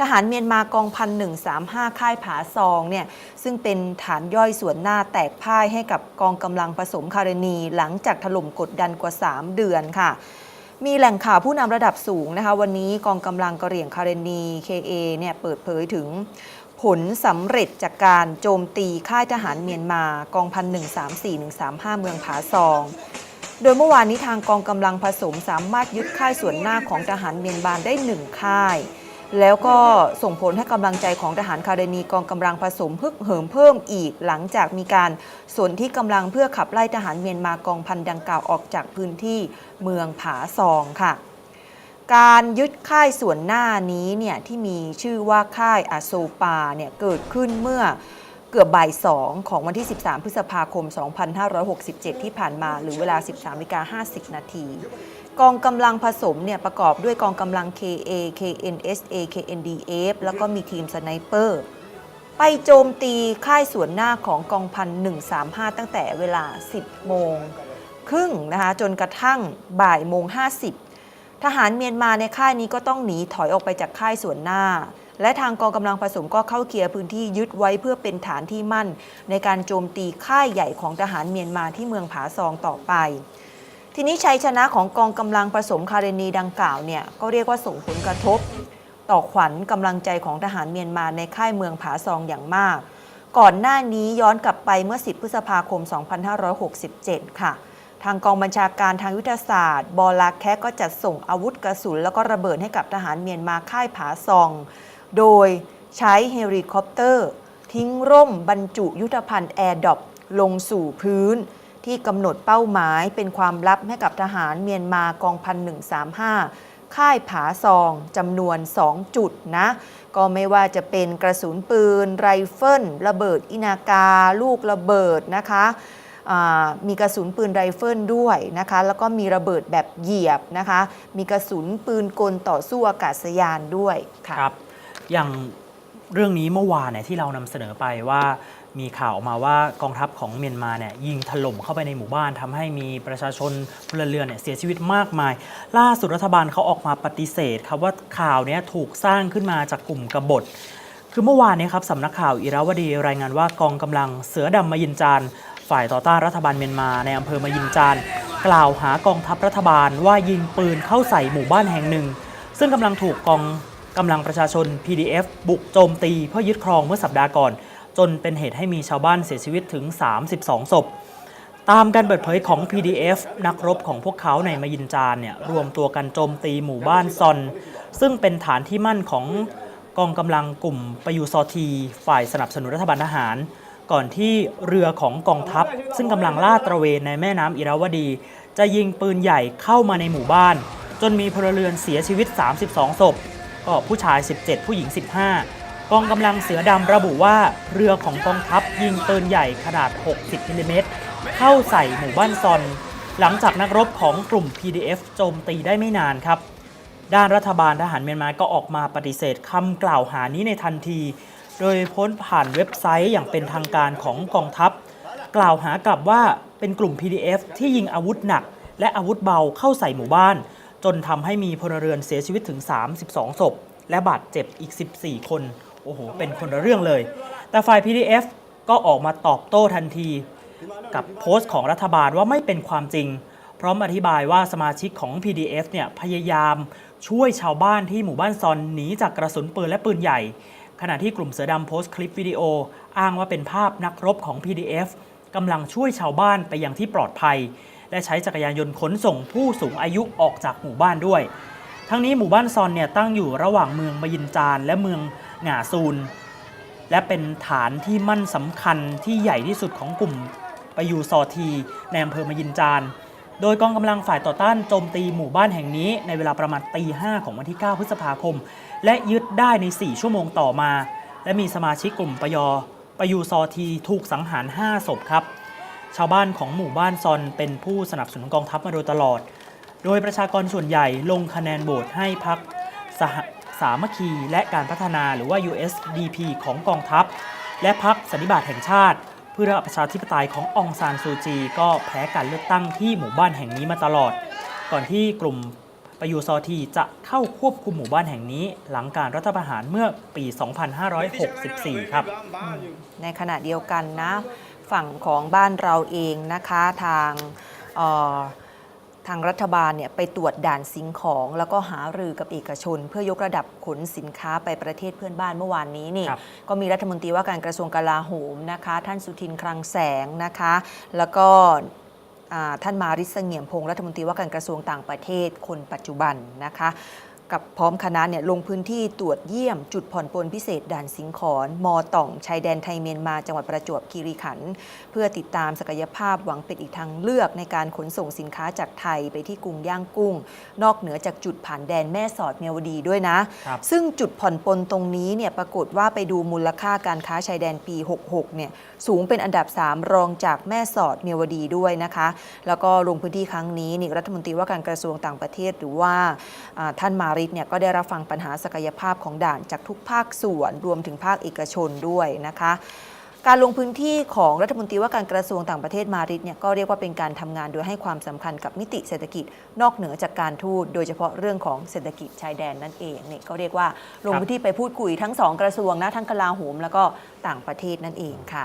ทหารเมียนมากองพันหนึ่งสามห้าค่ายผาซองเนี่ยซึ่งเป็นฐานย่อยส่วนหน้าแตกพ่ายให้กับกองกำลังผสมคารณี หลังจากถล่มกดดันกว่า 3 เดือนค่ะมีแหล่งข่าวผู้นำระดับสูงนะคะ วันนี้กองกำลังกระเหรี่ยงคารณี KA เนี่ยเปิดเผยถึงผลสำเร็จจากการโจมตีค่ายทหารเมียนมากองพัน134 135เมืองผาซอง โดยเมื่อวานนี้ทางกองกำลังผสมสามารถยึดค่ายส่วนหน้าของทหารเมียนมาได้หนึ่งค่าย แล้วก็ส่งผลให้กำลังใจของทหารคารณีกองกำลังผสมพึกเหิมเพิ่มอีก หลังจากมีการสนที่กำลังเพื่อขับไล่ทหารเมียนมากองพันดังกล่าวออกจากพื้นที่เมืองผาซองค่ะ การยึดค่ายส่วนหน้านี้เนี่ยที่มีชื่อว่าค่ายอาโซปาเนี่ยเกิดขึ้นเมื่อ เกือบบ่ายสองของวันที่ 13 พฤษภาคม 2567 ที่ผ่านมา หรือเวลา 13นาฬิกา50 นาที กองกำลังผสมเนี่ยประกอบด้วยกองกำลัง KA KNSA KNDF แล้วก็มีทีมสไนเปอร์ ไปโจมตีค่ายสวนหน้าของกองพัน 135 ตั้งแต่เวลา 10 โมง ครึ่งนะคะ จนกระทั่งบ่ายโมง 50 ทหารเมียนมาในค่ายนี้ก็ต้องหนีถอยออกไปจากค่ายสวนหน้า และทางกองกำลังผสมก็เข้าเคลียร์พื้นที่ยึดไว้เพื่อเป็นฐานที่มั่น ในการโจมตีค่ายใหญ่ของทหารเมียนมาที่เมืองผาซองต่อไป ทีนี้ชัยชนะของกองกำลังผสมคารณีดังกล่าวเนี่ยก็เรียกว่าส่งผลกระทบ ต่อขวัญกำลังใจของทหารเมียนมาในค่ายเมืองผาซองอย่างมาก ก่อนหน้านี้ย้อนกลับไปเมื่อ 10 พฤษภาคม 2567 ค่ะทางกองบัญชาการทางยุทธศาสตร์ บอลาแคก็จัดส่งอาวุธกระสุน แล้วก็ระเบิดให้กับทหารเมียนมาค่ายผาซอง โดยใช้เฮลิคอปเตอร์ ทิ้งร่มบรรจุยุทธภัณฑ์แอร์ดอปลงสู่พื้น ที่กำหนดเป้าหมายเป็นความลับให้กับทหารเมียนมากองพัน135ค่ายผาซองจำนวน 2 จุดนะ ก็ไม่ว่าจะเป็นกระสุนปืน ไรเฟิลระเบิดอินากา ลูกระเบิดนะคะมีกระสุนปืนไรเฟิลด้วยนะคะ แล้วก็มีระเบิดแบบเหยียบนะคะ มีกระสุนปืนกลต่อสู้อากาศยานด้วยค่ะครับ อย่างเรื่องนี้เมื่อวานเนี่ยที่เรานำเสนอไปว่ามีข่าวออกมาว่ากองทัพของเมียนมาเนี่ยยิงถล่มเข้าไปในหมู่บ้านทำให้มีประชาชนพลเรือนเนี่ยเสียชีวิตมากมาย ล่าสุดรัฐบาลเขาออกมาปฏิเสธครับว่าข่าวเนี้ถูกสร้างขึ้นมาจากกลุ่มกบฏ คือเมื่อวานนี้ครับสำนักข่าวอิราวดีรายงานว่ากองกำลังเสือดำมายินจานฝ่ายต่อต้านรัฐบาลเมียนมาในอำเภอมายินจานกล่าวหากองทัพรัฐบาลว่ายิงปืนเข้าใส่หมู่บ้านแห่งหนึ่ง ซึ่งกำลังถูกกอง กำลังประชาชน PDF บุกโจมตีเพื่อยึดครองเมื่อสัปดาห์ก่อน จนเป็นเหตุให้มีชาวบ้านเสียชีวิตถึง 32 ศพ ตามการเปิดเผยของ PDF นักรบของพวกเขาในมายินจานเนี่ยรวมตัวกันโจมตีหมู่บ้านซอน ซึ่งเป็นฐานที่มั่นของกองกำลังกลุ่มประยูซอที ฝ่ายสนับสนุนรัฐบาลทหาร ก่อนที่เรือของกองทัพ ซึ่งกำลังลาดตระเวนในแม่น้ำอิราวดี จะยิงปืนใหญ่เข้ามาในหมู่บ้าน จนมีพลเรือนเสียชีวิต 32 ศพ ก็ผู้ชาย 17 ผู้หญิง 15 กองกำลังเสือดำระบุว่าเรือของกองทัพยิงปืนใหญ่ขนาด 60มิลลิเมตรเข้าใส่หมู่บ้านซอน หลังจากนักรบของกลุ่ม PDF โจมตีได้ไม่นานครับ ด้านรัฐบาลทหารเมียนมาก็ออกมาปฏิเสธคำกล่าวหานี้ในทันที โดยพ้นผ่านเว็บไซต์อย่างเป็นทางการของกองทัพ กล่าวหากลับว่าเป็นกลุ่ม PDF ที่ยิงอาวุธหนัก และอาวุธเบาเข้าใส่หมู่บ้าน จนทำให้มีพลเรือนเสียชีวิตถึง 32 ศพ และบาดเจ็บอีก 14 คน โอ้โห เป็นคนละเรื่องเลย แต่ฝ่าย PDF ก็ออกมาตอบโต้ทันที กับโพสต์ของรัฐบาลว่าไม่เป็นความจริง พร้อมอธิบายว่าสมาชิกของ PDF เนี่ยพยายามช่วยชาวบ้านที่หมู่บ้านซอนหนีจากกระสุนปืนและปืนใหญ่ ขณะที่กลุ่มเสือดำโพสต์คลิปวิดีโอ อ้างว่าเป็นภาพนักรบของ PDF กำลังช่วยชาวบ้านไปยังที่ปลอดภัย และใช้จักรยานยนต์ขนส่งผู้สูงอายุออกจากหมู่บ้านด้วย ทั้งนี้หมู่บ้านซอนเนี่ยตั้งอยู่ระหว่างเมืองมยินจานและเมืองหงาซูน และเป็นฐานที่มั่นสำคัญที่ใหญ่ที่สุดของกลุ่มปยูซอทีในอำเภอมยินจานโดยกองกำลังฝ่ายต่อต้านโจมตีหมู่บ้านแห่งนี้ในเวลาประมาณตีห้าของวันที่ 9 พฤษภาคม และยึดได้ใน 4 ชั่วโมงต่อมา และมีสมาชิกกลุ่มปยปยูซอทีถูกสังหาร 5 ศพครับ ชาวบ้านของหมู่บ้านซอนเป็นผู้สนับสนุนกองทัพมาโดยตลอด โดยประชากรส่วนใหญ่ลงคะแนนโหวตให้พรรคสหสามัคคีและการพัฒนาหรือว่า USDP ของกองทัพ และพรรคสันนิบาตแห่งชาติ เพื่อประชาธิปไตยขององซานซูจี ก็แพ้การเลือกตั้งที่หมู่บ้านแห่งนี้มาตลอด ก่อนที่กลุ่มปประยูซอทีจะเข้าควบคุมหมู่บ้านแห่งนี้ หลังการรัฐประหารเมื่อปี 2564 ครับ ในขณะเดียวกันนะ ฝั่งของบ้านเราเองนะคะทางเอ่อทางรัฐบาลเนี่ยไปตรวจด่านสิ่งของ แล้วก็หารือกับเอกชน เพื่อยกระดับขนสินค้าไปประเทศเพื่อนบ้านเมื่อวานนี้นี่ครับก็มีรัฐมนตรีว่าการกระทรวงกลาโหมนะคะ ท่านสุทินคลังแสงนะคะ แล้วก็อ่าท่านมาริสเสงี่ยมพงศ์รัฐมนตรีว่าการกระทรวงต่างประเทศคนปัจจุบันนะคะ กับพร้อมคณะเนี่ยลงพื้นที่ตรวจเยี่ยมจุดผ่อนปลนพิเศษด่านสิงขอนมอต่องชายแดนไทยเมียนมาจังหวัดประจวบคีรีขันธ์เพื่อติดตามศักยภาพหวังเป็นอีกทางเลือกในการขนส่งสินค้าจากไทยไปที่กรุงย่างกุ้ง นอกเหนือจากจุดผ่านแดนแม่สอดเมียวดีด้วยนะ ครับ ซึ่งจุดผ่อนปลนตรงนี้เนี่ยปรากฏว่าไปดูมูลค่าการค้าชายแดนปี 66 เนี่ยสูงเป็นอันดับ 3 รองจากแม่สอดเมียวดีด้วยนะคะ แล้วก็ลงพื้นที่ครั้งนี้นี่รัฐมนตรีว่าการกระทรวงต่างประเทศหรือว่าอ่าท่านมาริสเนี่ยก็ได้รับฟังปัญหาศักยภาพของด่านจากทุกภาคส่วนรวมถึงภาคเอกชนด้วยนะคะการลงพื้นที่ของรัฐมนตรีว่าการกระทรวงต่างประเทศมาริสเนี่ยก็เรียกว่าเป็นการทำงานโดยให้ความสำคัญกับมิติเศรษฐกิจนอกเหนือจากการทูตโดยเฉพาะเรื่องของเศรษฐกิจชายแดนนั่นเองเนี่ยก็เรียกว่าลงพื้นที่ไปพูดคุยทั้งสองกระทรวงนะทั้งกลาโหมแล้วก็ต่างประเทศนั่นเองค่ะ